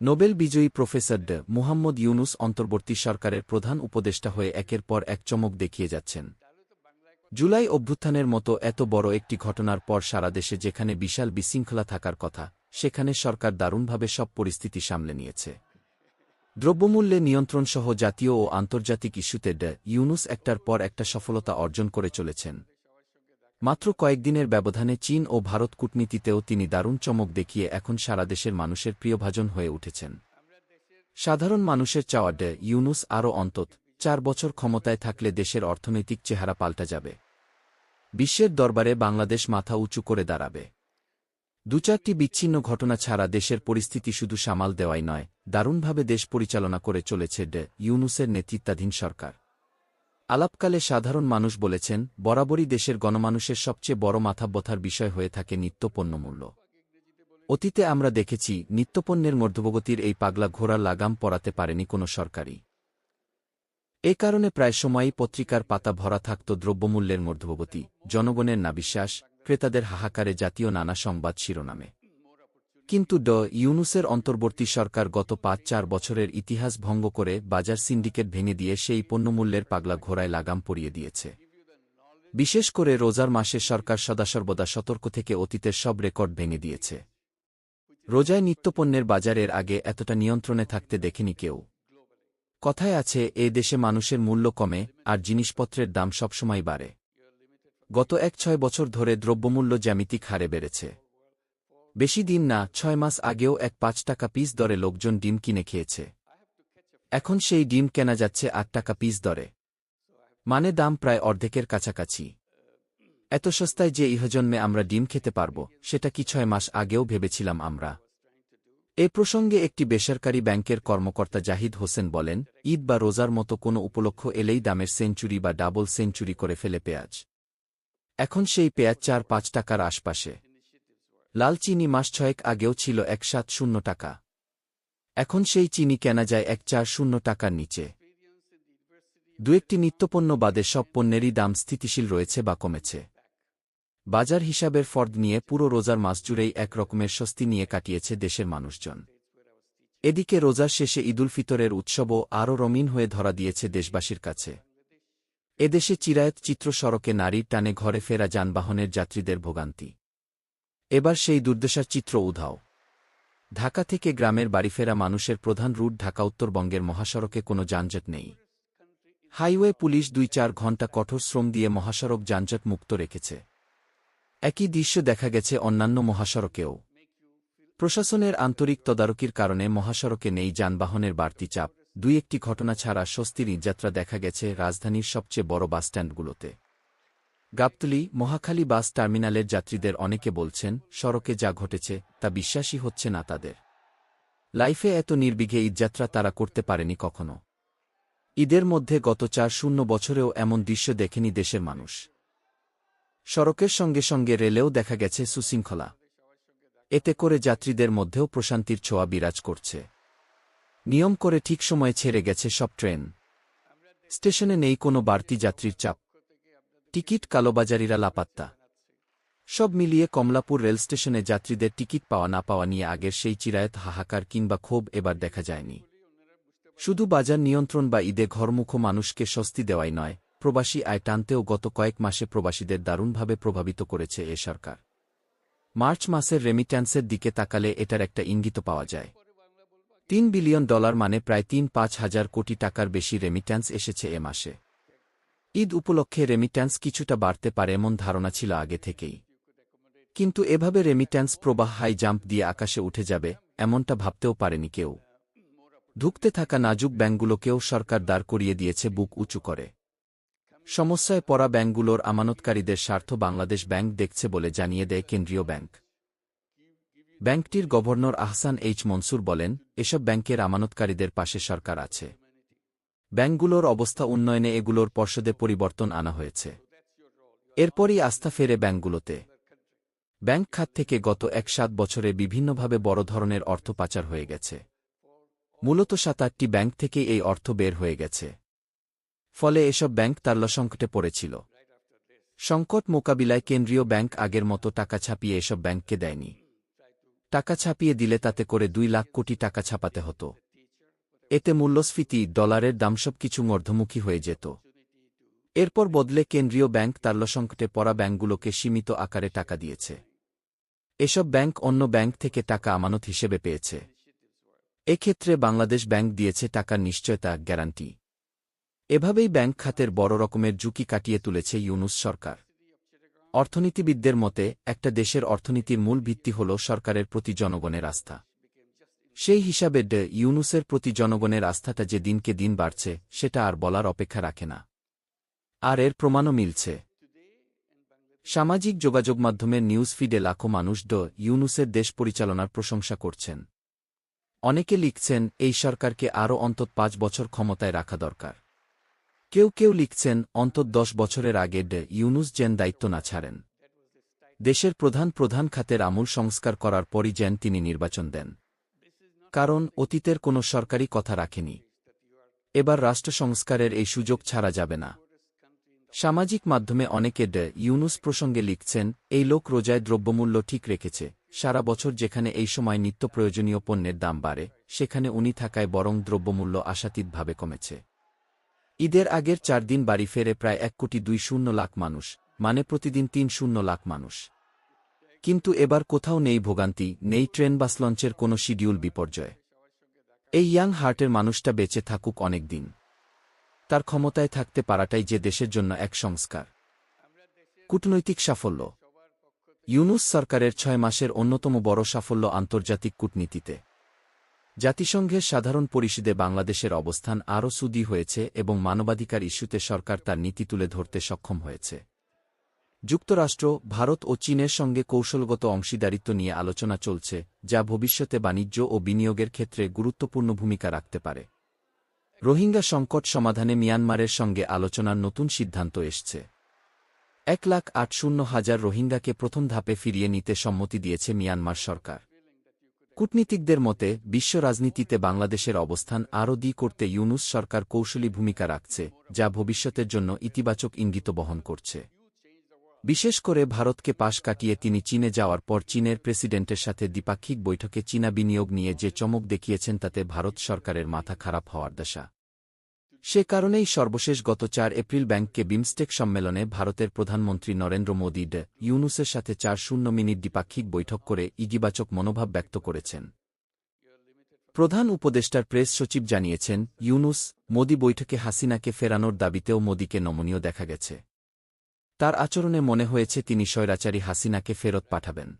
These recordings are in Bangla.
নোবেল বিজয়ী প্রফেসর ড মুহাম্মদ ইউনুস অন্তর্বর্তী সরকারের প্রধান উপদেষ্টা হয়ে একের পর এক চমক দেখিয়ে যাচ্ছেন। জুলাই অভ্যুত্থানের মতো এত বড় একটি ঘটনার পর সারা দেশে যেখানে বিশাল বিশৃঙ্খলা থাকার কথা, সেখানে সরকার দারুণভাবে সব পরিস্থিতি সামলে নিয়েছে। দ্রব্যমূল্যে নিয়ন্ত্রণসহ জাতীয় ও আন্তর্জাতিক ইস্যুতে ড ইউনুস একটার পর একটা সফলতা অর্জন করে চলেছেন। মাত্র কয়েকদিনের ব্যবধানে চীন ও ভারত কূটনীতিতেও তিনি দারুণ চমক দেখিয়ে এখন সারা দেশের মানুষের প্রিয়ভাজন হয়ে উঠেছেন। সাধারণ মানুষের চাওয়া ডে ইউনুস আরও অন্তত চার বছর ক্ষমতায় থাকলে দেশের অর্থনৈতিক চেহারা পাল্টা যাবে। বিশ্বের দরবারে বাংলাদেশ মাথা উঁচু করে দাঁড়াবে। দু চারটি বিচ্ছিন্ন ঘটনা ছাড়া দেশের পরিস্থিতি শুধু সামাল দেওয়াই নয়, দারুণভাবে দেশ পরিচালনা করে চলেছে ডে ইউনুসের নেতৃত্বাধীন সরকার। আলাপকালে সাধারণ মানুষ বলেছেন, বরাবরই দেশের গণমানুষের সবচেয়ে বড় মাথাব্যথার বিষয় হয়ে থাকে নিত্যপণ্যমূল্য। অতীতে আমরা দেখেছি, নিত্যপণ্যের মধ্যভগতির এই পাগলা ঘোড়া লাগাম পরাতে পারেনি কোনো সরকারই। এ কারণে প্রায় সময়ই পত্রিকার পাতা ভরা থাকত দ্রব্যমূল্যের মধ্যভগতি, জনগণের নাবিশ্বাস, ক্রেতাদের হাহাকারে জাতীয় নানা সংবাদ শিরোনামে। কিন্তু ড. ইউনুসের অন্তর্বর্তী সরকার গত পাঁচ চার বছরের ইতিহাস ভঙ্গ করে বাজার সিন্ডিকেট ভেঙে দিয়ে সেই পণ্যমূল্যের পাগলা ঘোড়ায় লাগাম পরিয়ে দিয়েছে। বিশেষ করে রোজার মাসে সরকার সদাসর্বদা সতর্ক থেকে অতীতের সব রেকর্ড ভেঙে দিয়েছে। রোজায় নিত্যপণ্যের বাজারের আগে এতটা নিয়ন্ত্রণে থাকতে দেখেনি কেউ। কথায় আছে, এ দেশে মানুষের মূল্য কমে আর জিনিসপত্রের দাম সবসময় বাড়ে। গত এক ছয় বছর ধরে দ্রব্যমূল্য জ্যামিতিক হারে বেড়েছে। বেশি দিন না, ছয় মাস আগেও এক পাঁচ টাকা পিস দরে লোকজন ডিম কিনে খেয়েছে। এখন সেই ডিম কেনা যাচ্ছে আট টাকা পিস দরে। মানে দাম প্রায় অর্ধেকের কাছাকাছি। এত সস্তায় যে ইহজন্মে আমরা ডিম খেতে পারব, সেটা কি ছয় মাস আগেও ভেবেছিলাম আমরা? এ প্রসঙ্গে একটি বেসরকারি ব্যাংকের কর্মকর্তা জাহিদ হোসেন বলেন, ঈদ বা রোজার মতো কোনো উপলক্ষ এলেই দামের সেঞ্চুরি বা ডাবল সেঞ্চুরি করে ফেলে পেঁয়াজ। এখন সেই পেঁয়াজ চার পাঁচ টাকার আশপাশে। লাল চিনি মাস ছয়েক আগেও ছিল এক সাত শূন্য টাকা। এখন সেই চিনি কেনা যায় এক চার শূন্য টাকার নিচে। দু একটি নিত্যপণ্য বাদে সব পণ্যেরই দাম স্থিতিশীল রয়েছে বা কমেছে। বাজার হিসাবের ফর্দ নিয়ে পুরো রোজার মাস জুড়েই এক রকমের স্বস্তি নিয়ে কাটিয়েছে দেশের মানুষজন। এদিকে রোজার শেষে ঈদুল ফিতরের উৎসবও আরও রঙিন হয়ে ধরা দিয়েছে দেশবাসীর কাছে। এদেশে চিরায়ত চিত্র সড়কে নারীর টানে ঘরে ফেরা যানবাহনের যাত্রীদের ভোগান্তি। এবার সেই দুর্দশার চিত্র উধাও। ঢাকা থেকে গ্রামের বাড়ি ফেরা মানুষের প্রধান রুট ঢাকা উত্তরবঙ্গের মহাসড়কে কোনো যানজট নেই। হাইওয়ে পুলিশ দুই চার ঘণ্টা কঠোর শ্রম দিয়ে মহাসড়ক যানজট মুক্ত রেখেছে। একই দৃশ্য দেখা গেছে অন্যান্য মহাসড়কেও। প্রশাসনের আন্তরিক তদারকির কারণে মহাসড়কে নেই যানবাহনের বাড়তি চাপ। দুই একটি ঘটনা ছাড়া স্বস্তির ঈদযাত্রা দেখা গেছে রাজধানীর সবচেয়ে বড় বাসস্ট্যান্ডগুলোতে। গাবতলি, মহাখালী বাস টার্মিনালের যাত্রীদের অনেকে বলছেন, সড়কে যা ঘটেছে, তা বিশ্বাসই হচ্ছে না তাদের। লাইফে এত নির্বিঘে ঈদযাত্রা তারা করতে পারেনি কখনো। ঈদের মধ্যে গত চার শূন্য বছরেও এমন দৃশ্য দেখেনি দেশের মানুষ। সড়কের সঙ্গে সঙ্গে রেলেও দেখা গেছে সুশৃঙ্খলা। এতে করে যাত্রীদের মধ্যেও প্রশান্তির ছোঁয়া বিরাজ করছে। নিয়ম করে ঠিক সময়ে ছেড়ে গেছে সব ট্রেন। স্টেশনে নেই কোনো বাড়তি যাত্রীর চাপ। টিকিট কালোবাজারিরা লাপাত্তা। সব মিলিয়ে কমলাপুর রেল স্টেশনে যাত্রীদের টিকিট পাওয়া না পাওয়া নিয়ে আগের সেই চিরায়ত হাহাকার কিংবা ক্ষোভ এবার দেখা যায়নি। শুধু বাজার নিয়ন্ত্রণ বা ঈদে ঘরমুখ মানুষকে স্বস্তি দেওয়াই নয়, প্রবাসী আয় টানতেও গত কয়েক মাসে প্রবাসীদের দারুণভাবে প্রভাবিত করেছে এ সরকার। মার্চ মাসের রেমিট্যান্সের দিকে তাকালে এটার একটা ইঙ্গিত পাওয়া যায়। তিন বিলিয়ন ডলার মানে প্রায় তিন পাঁচ হাজার কোটি টাকার বেশি রেমিট্যান্স এসেছে এ মাসে। ঈদ উপলক্ষে রেমিট্যান্স কিছুটা বাড়তে পারে এমন ধারণা ছিল আগে থেকেই। কিন্তু এভাবে রেমিট্যান্স প্রবাহ হাই জাম্প দিয়ে আকাশে উঠে যাবে, এমনটা ভাবতেও পারেনি কেউ। ধুকতে থাকা নাজুক ব্যাংকগুলোকেও সরকার দাঁড় করিয়ে দিয়েছে, বুক উঁচু করে। সমস্যায় পড়া ব্যাংকগুলোর আমানতকারীদের স্বার্থ বাংলাদেশ ব্যাংক দেখছে বলে জানিয়ে দেয় কেন্দ্রীয় ব্যাংক। ব্যাংকটির গভর্নর আহসান এইচ মনসুর বলেন, এসব ব্যাংকের আমানতকারীদের পাশে সরকার আছে। ব্যাংকগুলোর অবস্থা উন্নয়নে এগুলোর পর্ষদে পরিবর্তন আনা হয়েছে। এরপরই আস্থা ফেরে ব্যাংকগুলোতে ব্যাংক খাত থেকে গত এক সাত বছরে বিভিন্নভাবে বড় ধরনের অর্থ পাচার হয়ে গেছে। মূলত সাত আটটি ব্যাংক থেকে এই অর্থ বের হয়ে গেছে। ফলে এসব ব্যাংক তারলা সংকটে পড়েছিল। সংকট মোকাবিলায় কেন্দ্রীয় ব্যাংক আগের মতো টাকা ছাপিয়ে এসব ব্যাংককে দেয়নি। টাকা ছাপিয়ে দিলে তাতে করে দুই লাখ কোটি টাকা ছাপাতে হতো। এতে মূল্যস্ফীতি, ডলারের দাম সব কিছু মর্ধমুখী হয়ে যেত। এরপর বদলে কেন্দ্রীয় ব্যাংক তাল্যসংকটে পড়া ব্যাংকগুলোকে সীমিত আকারে টাকা দিয়েছে। এসব ব্যাংক অন্য ব্যাংক থেকে টাকা আমানত হিসেবে পেয়েছে। এক্ষেত্রে বাংলাদেশ ব্যাংক দিয়েছে টাকার নিশ্চয়তা গ্যারান্টি। এভাবেই ব্যাংক খাতের বড় রকমের ঝুঁকি কাটিয়ে তুলেছে ইউনুস সরকার। অর্থনীতিবিদদের মতে, একটা দেশের অর্থনীতির মূল ভিত্তি হল সরকারের প্রতি জনগণের আস্থা। সেই হিসাবে ডে ইউনুসের প্রতি জনগণের আস্থাটা যে দিনকে দিন বাড়ছে, সেটা আর বলার অপেক্ষা রাখে না। আর এর প্রমাণও মিলছে। সামাজিক যোগাযোগ মাধ্যমের নিউজ ফিডে লাখো মানুষ ড ইউনুসের দেশ পরিচালনার প্রশংসা করছেন। অনেকে লিখছেন, এই সরকারকে আরও অন্তত পাঁচ বছর ক্ষমতায় রাখা দরকার। কেউ কেউ লিখছেন, অন্তত দশ বছরের আগে ডে ইউনুস যেন দায়িত্ব না ছাড়েন। দেশের প্রধান প্রধান খাতের আমূল সংস্কার করার পরই যেন তিনি নির্বাচন দেন। কারণ অতীতের কোনো সরকারি কথা রাখেনি। এবার রাষ্ট্র সংস্কারের এই সুযোগ ছাড়া যাবে না। সামাজিক মাধ্যমে অনেকে ডে. ইউনুস প্রসঙ্গে লিখছেন, এই লোক রোজায় দ্রব্যমূল্য ঠিক রেখেছে। সারা বছর যেখানে এই সময় নিত্য প্রয়োজনীয় পণ্যের দাম বাড়ে, সেখানে উনি থাকায় বরং দ্রব্যমূল্য আশাতীতভাবে কমেছে। ঈদের আগের চার দিন বাড়ি ফেরে প্রায় এক কোটি দুই শূন্য লাখ মানুষ মানে প্রতিদিন তিন শূন্য লাখ মানুষ। কিন্তু এবার কোথাও নেই ভোগান্তি, নেই ট্রেন বাস লঞ্চের কোনো শিডিউল বিপর্যয়। এই ইয়াং হার্টের মানুষটা বেঁচে থাকুক অনেক দিন তার ক্ষমতায় থাকতে পারাটাই যে দেশের জন্য এক সংস্কার। কূটনৈতিক সাফল্য। ইউনুস সরকারের ছয় মাসের অন্যতম বড় সাফল্য আন্তর্জাতিক কূটনীতিতে। জাতিসংঘের সাধারণ পরিষদে বাংলাদেশের অবস্থান আরও সুদী হয়েছে এবং মানবাধিকার ইস্যুতে সরকার তার নীতি তুলে ধরতে সক্ষম হয়েছে। যুক্তরাষ্ট্র, ভারত ও চীনের সঙ্গে কৌশলগত অংশীদারিত্ব নিয়ে আলোচনা চলছে, যা ভবিষ্যতে বাণিজ্য ও বিনিয়োগের ক্ষেত্রে গুরুত্বপূর্ণ ভূমিকা রাখতে পারে। রোহিঙ্গা সংকট সমাধানে মিয়ানমারের সঙ্গে আলোচনার নতুন সিদ্ধান্ত এসছে। এক লাখ আট শূন্য হাজার রোহিঙ্গাকে প্রথম ধাপে ফিরিয়ে নিতে সম্মতি দিয়েছে মিয়ানমার সরকার। কূটনীতিকদের মতে, বিশ্ব রাজনীতিতে বাংলাদেশের অবস্থান আরও দি করতে ইউনুস সরকার কৌশলী ভূমিকা রাখছে, যা ভবিষ্যতের জন্য ইতিবাচক ইঙ্গিত বহন করছে। বিশেষ করে ভারতকে পাশ কাটিয়ে তিনি চীনে যাওয়ার পর চীনের প্রেসিডেন্টের সাথে দ্বিপাক্ষিক বৈঠকে চীনা বিনিয়োগ নিয়ে যে চমক দেখিয়েছেন তাতে ভারত সরকারের মাথা খারাপ হওয়ার দশা। সে কারণেই সর্বশেষ গত চার এপ্রিল ব্যাংককে বিমস্টেক সম্মেলনে ভারতের প্রধানমন্ত্রী নরেন্দ্র মোদী ডে ইউনুসের সাথে চার শূন্য মিনিট দ্বিপাক্ষিক বৈঠক করে ইগিবাচক মনোভাব ব্যক্ত করেছেন। প্রধান উপদেষ্টার প্রেস সচিব জানিয়েছেন, ইউনুস, মোদি বৈঠকে হাসিনাকে ফেরানোর দাবিতেও মোদিকে নমনীয় দেখা গেছে। তার আচরণে মনে হয়েছে তিনি স্বৈরাচারী হাসিনাকে ফেরত পাঠাবেন।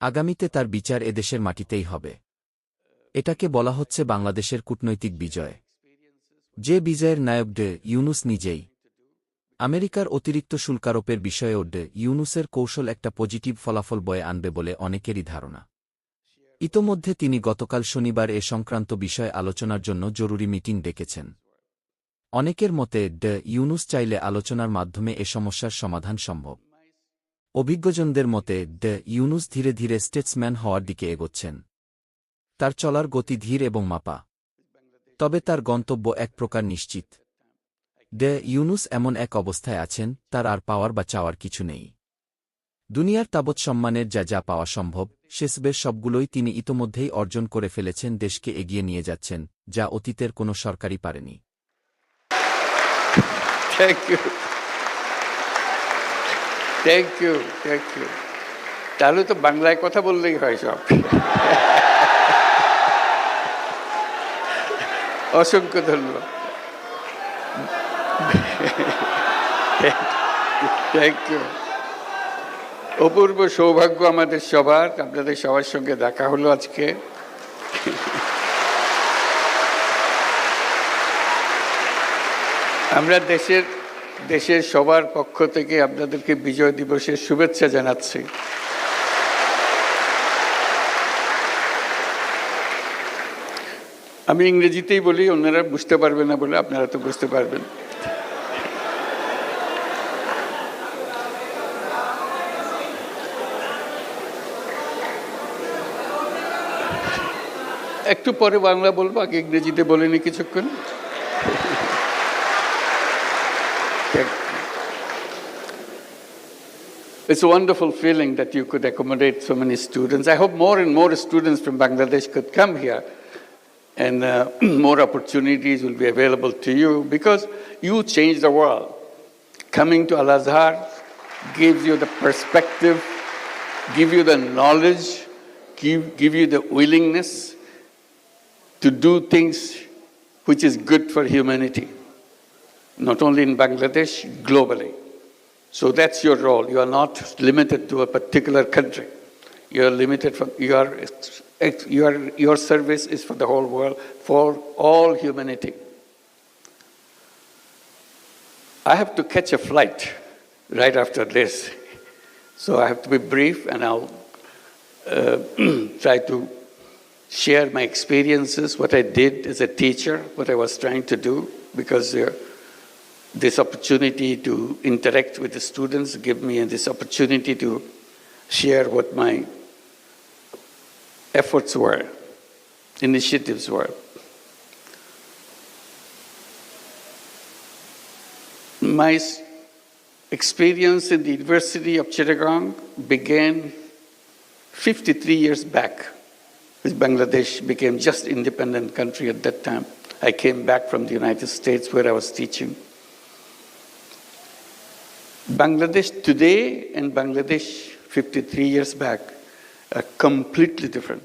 আগামীতে তার বিচার এদেশের মাটিতেই হবে। এটাকে বলা হচ্ছে বাংলাদেশের কূটনৈতিক বিজয়। যে বিজয়ের নায়ক ডে ইউনুস নিজেই। আমেরিকার অতিরিক্ত শুল্কারোপের বিষয়েও ডে ইউনুসের কৌশল একটা পজিটিভ ফলাফল বয়ে আনবে বলে অনেকেরই ধারণা। ইতোমধ্যে তিনি গতকাল শনিবার এ সংক্রান্ত বিষয় আলোচনার জন্য জরুরি মিটিং ডেকেছেন। অনেকের মতে ডে ইউনুস চাইলে আলোচনার মাধ্যমে এ সমস্যার সমাধান সম্ভব। অভিজ্ঞজনদের মতে ড ইউনুস ধীরে ধীরে স্টেটসম্যান হওয়ার দিকে এগোচ্ছেন। তার চলার গতি ধীর এবং মাপা। তবে তার গন্তব্য এক প্রকার নিশ্চিত। ডে ইউনুস এমন এক অবস্থায় আছেন, তার আর পাওয়ার বা চাওয়ার কিছু নেই। দুনিয়ার তাবৎ সম্মানের যা যা পাওয়া সম্ভব শেষবের সবগুলোই তিনি ইতোমধ্যেই অর্জন করে ফেলেছেন, দেশকে এগিয়ে নিয়ে যাচ্ছেন, যা অতীতের কোনো সরকারই পারেনি। Thank you thank you thank you তাহলে তো বাংলায় কথা বললেই হয় সব। অসংখ্য ধন্যবাদ। থ্যাংক ইউ অপূর্ব সৌভাগ্য আমাদের সবার। আপনাদের সবার সঙ্গে দেখা হলো আজকে। আমরা দেশের দেশের সবার পক্ষ থেকে আপনাদেরকে বিজয় দিবসের শুভেচ্ছা জানাচ্ছি। আমি ইংরেজিতেই বলি, অন্যরা বুঝতে পারবে না বলে আপনারা তো বুঝতে পারবেন। একটু পরে বাংলা বলব, আগে ইংরেজিতে বলিনি কিছুক্ষণ। It's a wonderful feeling that you could accommodate so many students. I hope more and more students from Bangladesh could come here and uh, more opportunities will be available to you because you change the world. Coming to Al Azhar gives you the perspective, give you the knowledge, give, give you the willingness to do things which is good for humanity, not only in Bangladesh, globally. So that's your role. You are not limited to a particular country. You are limited for you are, you are, your service is for the whole world, for all humanity. I have to catch a flight right after this, so I have to be brief, and I'll uh, try to share my experiences, what I did as a teacher, what I was trying to do, because. Uh, this opportunity to interact with the students give me this opportunity to share what my efforts were, initiatives were. My experience in the University of Chittagong began 53 years back, Bangladesh became just independent country at that time. I came back from the United States where I was teaching. Bangladesh today and Bangladesh 53 years back are completely different.